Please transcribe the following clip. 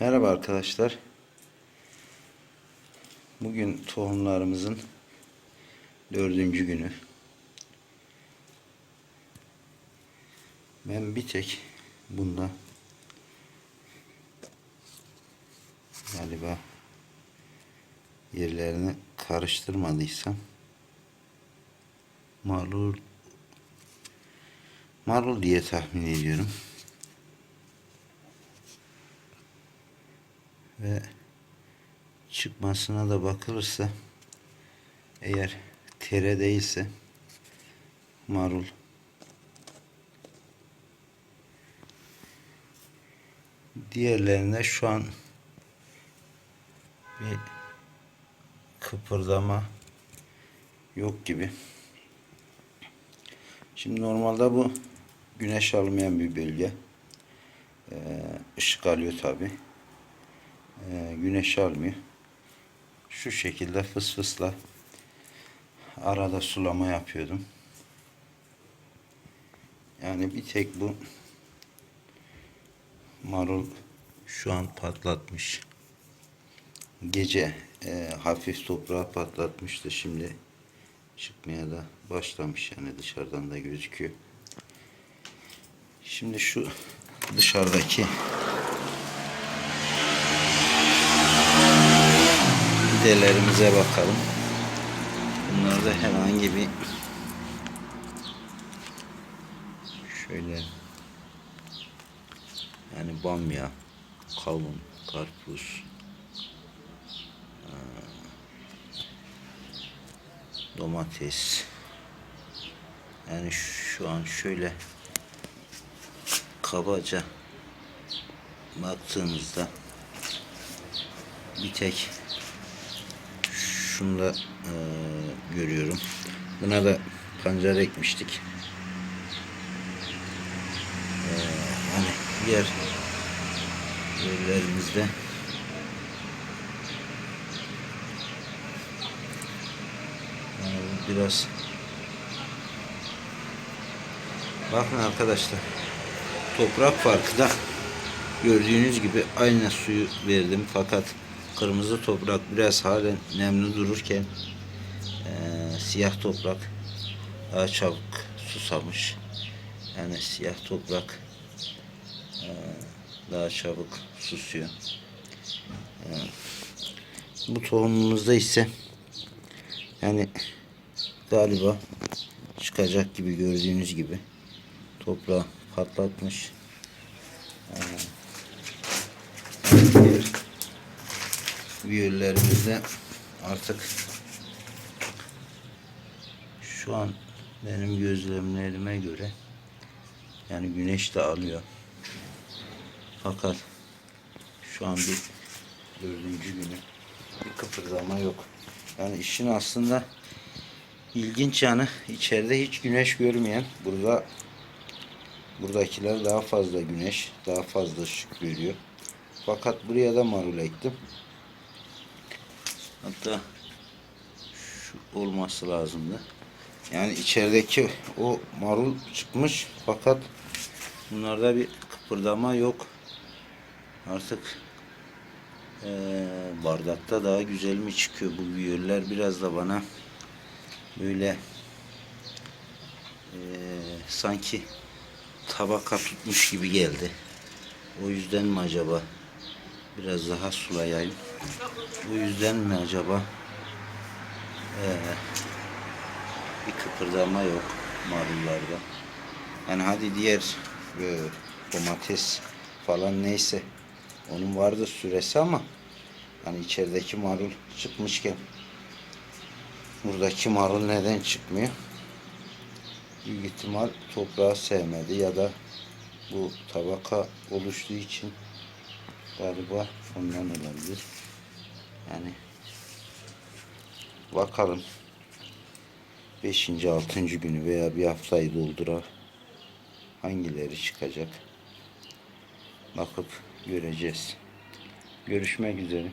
Merhaba arkadaşlar. Bugün tohumlarımızın dördüncü günü. Ben bir tek bunda galiba yerlerini karıştırmadıysam marul marul diye tahmin ediyorum. Ve çıkmasına da bakılırsa eğer tere değilse marul diğerlerinde şu an bir kıpırdama yok gibi. Şimdi normalde bu güneş almayan bir bölge. Ee, ışık alıyor tabi e, güneş almıyor. Şu şekilde fıs fısla arada sulama yapıyordum. Yani bir tek bu marul şu an patlatmış. Gece e, hafif toprağı patlatmıştı. Şimdi çıkmaya da başlamış yani dışarıdan da gözüküyor. Şimdi şu dışarıdaki fidelerimize bakalım. Bunlarda herhangi bir şöyle yani bamya, kavun, karpuz, domates yani şu an şöyle kabaca baktığımızda bir tek şunu da e, görüyorum. Buna da pancar ekmiştik. E, hani diğer yerlerimizde yani bu biraz bakın arkadaşlar toprak farkı da gördüğünüz gibi aynı suyu verdim fakat kırmızı toprak biraz halen nemli dururken e, siyah toprak daha çabuk susamış. Yani siyah toprak e, daha çabuk susuyor. E, bu tohumumuzda ise yani galiba çıkacak gibi gördüğünüz gibi toprağı patlatmış. E, diğer viyollerimizde artık şu an benim gözlemlerime göre yani güneş de alıyor. Fakat şu an bir dördüncü günü bir kıpırdama yok. Yani işin aslında ilginç yanı içeride hiç güneş görmeyen burada buradakiler daha fazla güneş daha fazla ışık görüyor. Fakat buraya da marul ektim. Hatta şu olması lazımdı. Yani içerideki o marul çıkmış fakat bunlarda bir kıpırdama yok. Artık eee, bardakta daha güzel mi çıkıyor bu viyoller biraz da bana böyle eee, sanki tabaka tutmuş gibi geldi. O yüzden mi acaba biraz daha sulayayım. Bu yüzden mi acaba ee, bir kıpırdama yok marullarda. Yani hadi diğer e, domates falan neyse onun vardı süresi ama hani içerideki marul çıkmışken buradaki marul neden çıkmıyor? Büyük ihtimal toprağı sevmedi ya da bu tabaka oluştuğu için galiba ondan olabilir. Yani bakalım 5. 6. günü veya bir haftayı doldurar hangileri çıkacak bakıp göreceğiz. Görüşmek üzere.